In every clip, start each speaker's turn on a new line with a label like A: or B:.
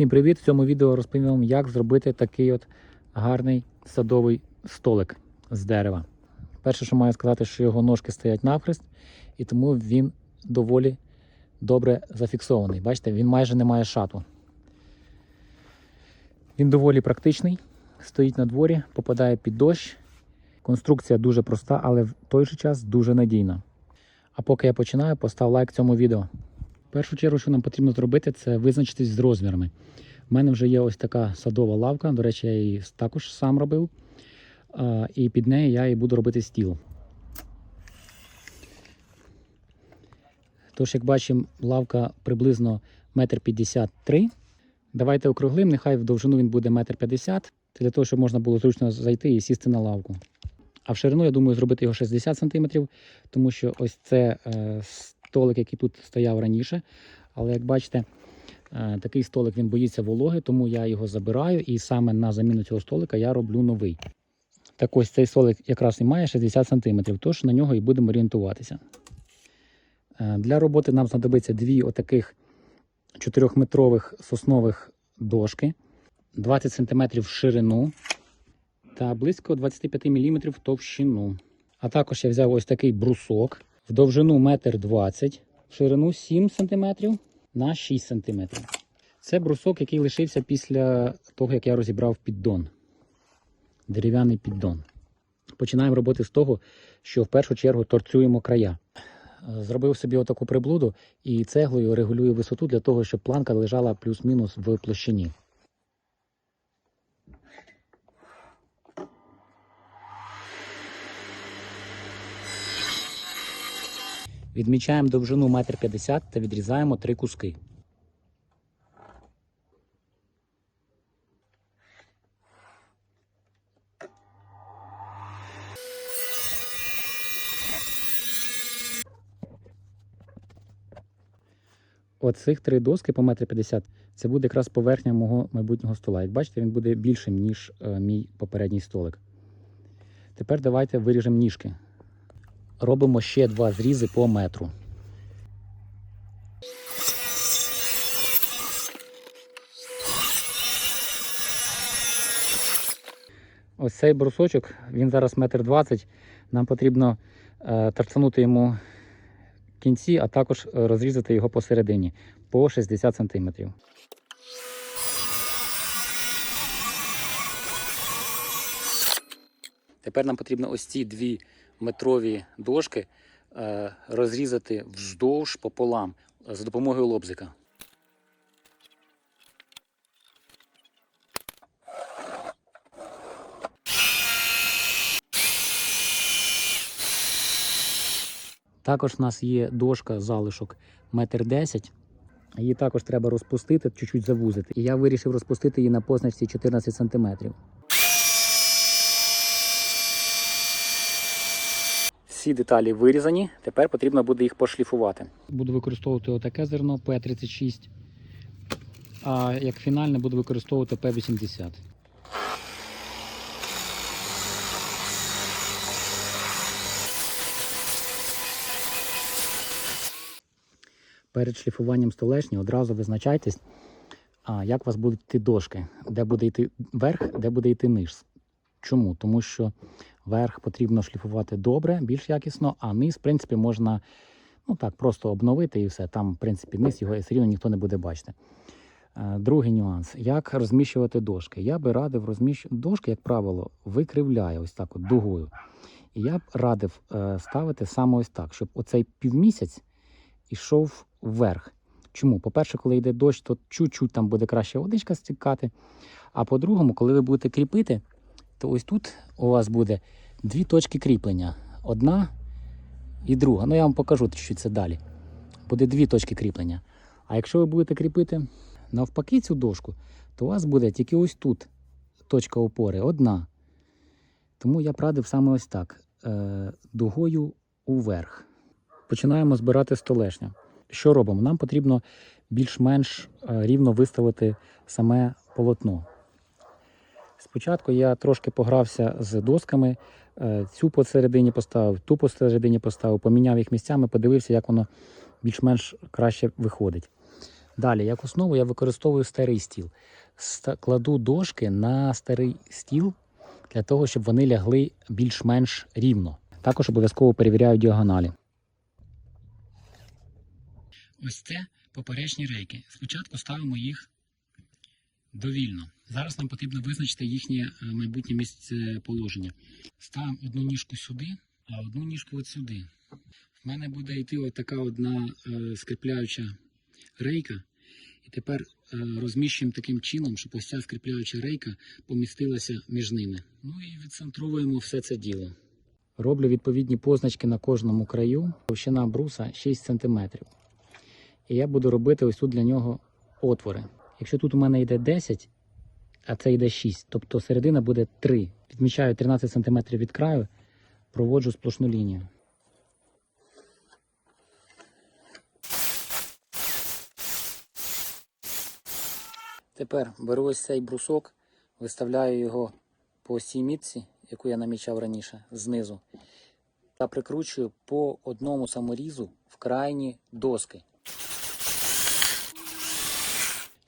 A: Всім привіт! В цьому відео розповім вам, як зробити такий от гарний садовий столик з дерева. Перше, що маю сказати, що його ножки стоять навхрест, і тому він доволі добре зафіксований. Бачите, він майже не має шату. Він доволі практичний, стоїть на дворі, попадає під дощ. Конструкція дуже проста, але в той же час дуже надійна. А поки я починаю, постав лайк цьому відео. Першу чергу, що нам потрібно зробити, це визначитись з розмірами. У мене вже є ось така садова лавка. До речі, я її також сам робив. І під нею я і буду робити стіл. Тож, як бачимо, лавка приблизно 1,53 м. Давайте округлим, нехай в довжину він буде 1,50 м, для того, щоб можна було зручно зайти і сісти на лавку. А в ширину, я думаю, зробити його 60 см, тому що ось це е, столик, який тут стояв раніше. Але як бачите, е, такий столик він боїться вологи, тому я його забираю і саме на заміну цього столика я роблю новий. Так ось цей столик якраз і має 60 см, тож на нього і будемо орієнтуватися. Е, Для роботи нам знадобиться дві отаких 4-метрових соснових дошки, 20 см в ширину та близько 25 мм в товщину. А також я взяв ось такий брусок в довжину 1,20 м, в ширину 7 см на 6 см. Це брусок, який лишився після того, як я розібрав піддон. Дерев'яний піддон. Починаємо роботи з того, що в першу чергу торцюємо края. Зробив собі отаку приблуду і цеглою регулюю висоту для того, щоб планка лежала плюс-мінус в площині. Відмічаємо довжину 1,50 м та відрізаємо три куски. Оцих три доски по 1,50 м це буде якраз поверхня мого майбутнього стола. Як бачите, він буде більшим, ніж е, мій попередній столик. Тепер давайте виріжемо ніжки. Робимо ще два зрізи по метру. Ось цей брусочок, він зараз метр двадцять. Нам потрібно е, торцанути йому кінці, а також е, розрізати його посередині по 60 см. Тепер нам потрібно ось ці дві метрові дошки е, розрізати вздовж пополам за допомогою лобзика. Також в нас є дошка залишок 1,10 м. Її також треба розпустити, чуть-чуть завузити. І я вирішив розпустити її на позначці 14 см. Всі деталі вирізані, тепер потрібно буде їх пошліфувати. Буду використовувати отаке зерно P36, а як фінальне буду використовувати P80. Перед шліфуванням столешні одразу визначайтесь, як у вас будуть йти дошки, де буде йти верх, де буде йти низ. Чому? Тому що верх потрібно шліфувати добре, більш якісно, а низ, в принципі, можна ну так, просто обновити і все. Там, в принципі, низ його все рівно ніхто не буде бачити. Е, Другий нюанс: як розміщувати дошки. Я би радив розміщувати дошки, як правило, викривляє ось так от дугою. І я б радив е, ставити саме ось так, щоб оцей півмісяць ішов вверх. Чому? По-перше, коли йде дощ, то чуть-чуть там буде краще водичка стікати. А по-другому, коли ви будете кріпити, то ось тут у вас буде дві точки кріплення. Одна і друга. Ну, я вам покажу чуть-чуть це далі. Буде дві точки кріплення. А якщо ви будете кріпити навпаки цю дошку, то у вас буде тільки ось тут точка опори, одна. Тому я б радив саме ось так. Е, дугою уверх. Починаємо збирати столешню. Що робимо? Нам потрібно більш-менш е, рівно виставити саме полотно. Спочатку я трошки погрався з досками, е, цю посередині поставив, ту посередині поставив, поміняв їх місцями, подивився, як воно більш-менш краще виходить. Далі, як основу, я використовую старий стіл. Кладу дошки на старий стіл для того, щоб вони лягли більш-менш рівно. Також обов'язково перевіряю діагоналі. Ось це поперечні рейки. Спочатку ставимо їх довільно. Зараз нам потрібно визначити їхнє е, майбутнє місцеположення. Ставимо одну ніжку сюди, а одну ніжку от сюди. В мене буде йти от така одна е, скріпляюча рейка. І тепер е, розміщуємо таким чином, щоб ось ця скріпляюча рейка помістилася між ними. Ну і відцентровуємо все це діло. Роблю відповідні позначки на кожному краю. Товщина бруса 6 см. І я буду робити ось тут для нього отвори. Якщо тут у мене йде 10, а це йде 6, тобто середина буде 3. Відмічаю 13 см від краю, проводжу сплошну лінію. Тепер беру ось цей брусок, виставляю його по ось мітці, яку я намічав раніше, знизу, та прикручую по одному саморізу в крайні доски.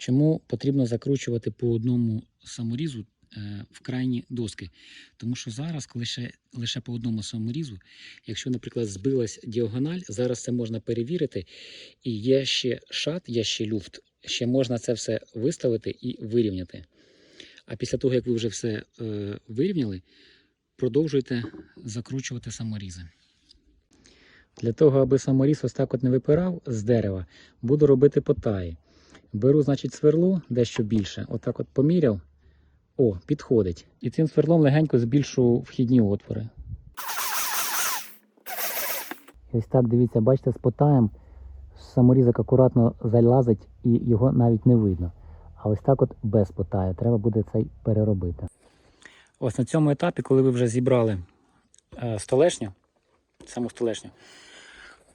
A: Чому потрібно закручувати по одному саморізу е, в крайні доски? Тому що зараз, коли ще лише по одному саморізу, якщо, наприклад, збилась діагональ, зараз це можна перевірити, і є ще шат, є ще люфт, ще можна це все виставити і вирівняти. А після того, як ви вже все е, вирівняли, продовжуйте закручувати саморізи. Для того, аби саморіз ось так от не випирав з дерева, буду робити потаї. Беру, значить, сверло дещо більше. Отак от поміряв. О, підходить. І цим сверлом легенько збільшу вхідні отвори. Ось так, дивіться, бачите, з потаєм саморізок акуратно залазить і його навіть не видно. А ось так от без потаю. Треба буде цей переробити. Ось на цьому етапі, коли ви вже зібрали е, столешню, саму столешню,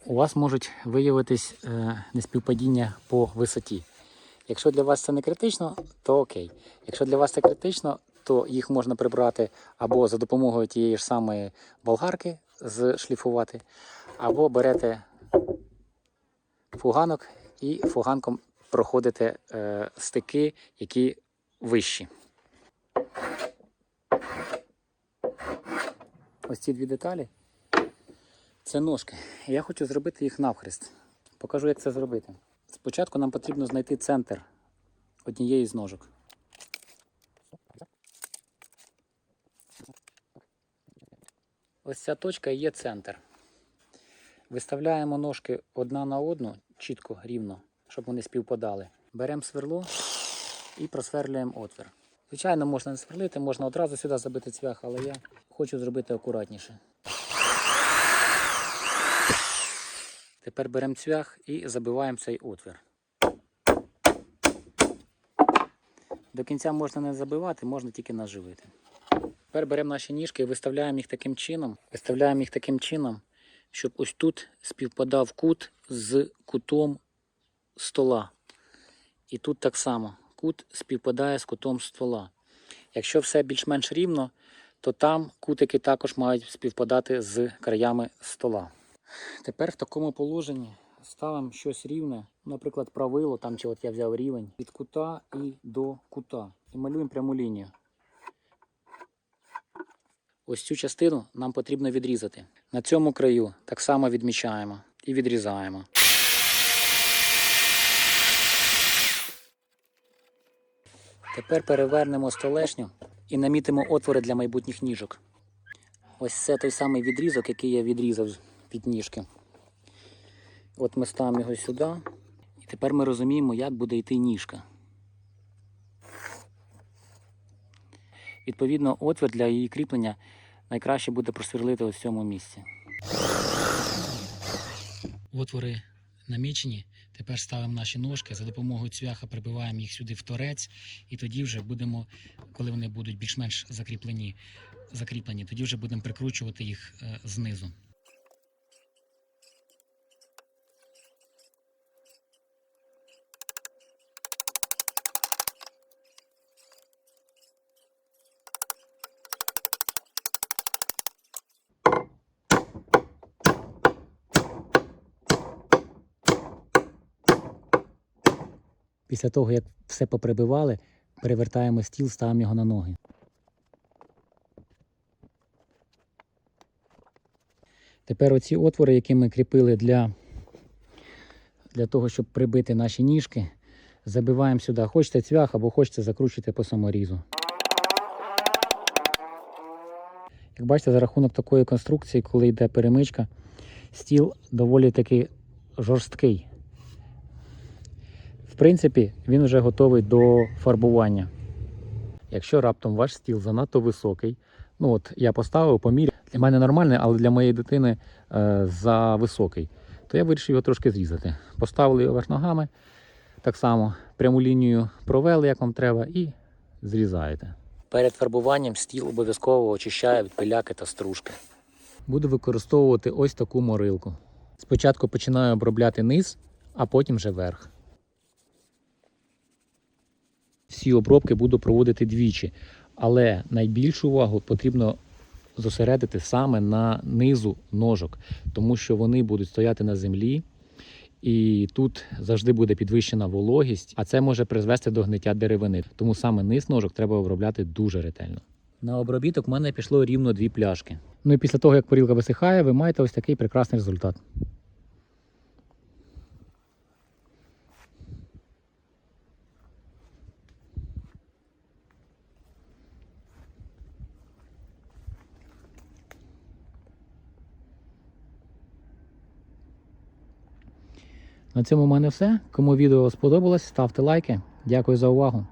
A: у вас можуть виявитись е, неспівпадіння по висоті. Якщо для вас це не критично, то окей. Якщо для вас це критично, то їх можна прибрати або за допомогою тієї ж самої болгарки зшліфувати, або берете фуганок і фуганком проходите е, стики, які вищі. Ось ці дві деталі це ножки. Я хочу зробити їх навхрест. Покажу, як це зробити. Спочатку нам потрібно знайти центр однієї з ножок. Ось ця точка є центр. Виставляємо ножки одна на одну чітко, рівно, щоб вони співпадали. Беремо сверло і просверлюємо отвір. Звичайно, можна не сверлити, можна одразу сюди забити цвях, але я хочу зробити акуратніше. Тепер беремо цвях і забиваємо цей отвір. До кінця можна не забивати, можна тільки наживити. Тепер беремо наші ніжки і виставляємо їх таким чином, виставляємо їх таким чином, щоб ось тут співпадав кут з кутом стола. І тут так само кут співпадає з кутом стола. Якщо все більш-менш рівно, то там кутики також мають співпадати з краями стола. Тепер в такому положенні ставимо щось рівне, наприклад, правило, там чи от я взяв рівень від кута і до кута. І малюємо пряму лінію. Ось цю частину нам потрібно відрізати. На цьому краю так само відмічаємо і відрізаємо. Тепер перевернемо столешню і намітимо отвори для майбутніх ніжок. Ось це той самий відрізок, який я відрізав від ніжки. От ми ставимо його сюди. І тепер ми розуміємо, як буде йти ніжка. Відповідно, отвір для її кріплення найкраще буде просверлити ось цьому місці. Отвори намічені. Тепер ставимо наші ножки, за допомогою цвяха прибиваємо їх сюди в торець, і тоді вже будемо, коли вони будуть більш-менш закріплені, закріплені, тоді вже будемо прикручувати їх е, знизу. Після того, як все поприбивали, перевертаємо стіл, ставимо його на ноги. Тепер оці отвори, які ми кріпили для, для того, щоб прибити наші ніжки, забиваємо сюди. Хочете цвях або хочете закручуйте по саморізу. Як бачите, за рахунок такої конструкції, коли йде перемичка, стіл доволі таки жорсткий. В принципі, він вже готовий до фарбування. Якщо раптом ваш стіл занадто високий, ну от я поставив поміряв, для мене нормальний, але для моєї дитини е, за високий, то я вирішив його трошки зрізати. Поставили його верх ногами, так само пряму лінію провели, як вам треба, і зрізаєте. Перед фарбуванням стіл обов'язково очищає від пиляки та стружки. Буду використовувати ось таку морилку. Спочатку починаю обробляти низ, а потім вже верх. Всі обробки буду проводити двічі, але найбільшу увагу потрібно зосередити саме на низу ножок, тому що вони будуть стояти на землі, і тут завжди буде підвищена вологість, а це може призвести до гниття деревини. Тому саме низ ножок треба обробляти дуже ретельно. На обробіток в мене пішло рівно дві пляшки. Ну і після того, як порілка висихає, ви маєте ось такий прекрасний результат. На цьому в мене все. Кому відео сподобалось, ставте лайки. Дякую за увагу.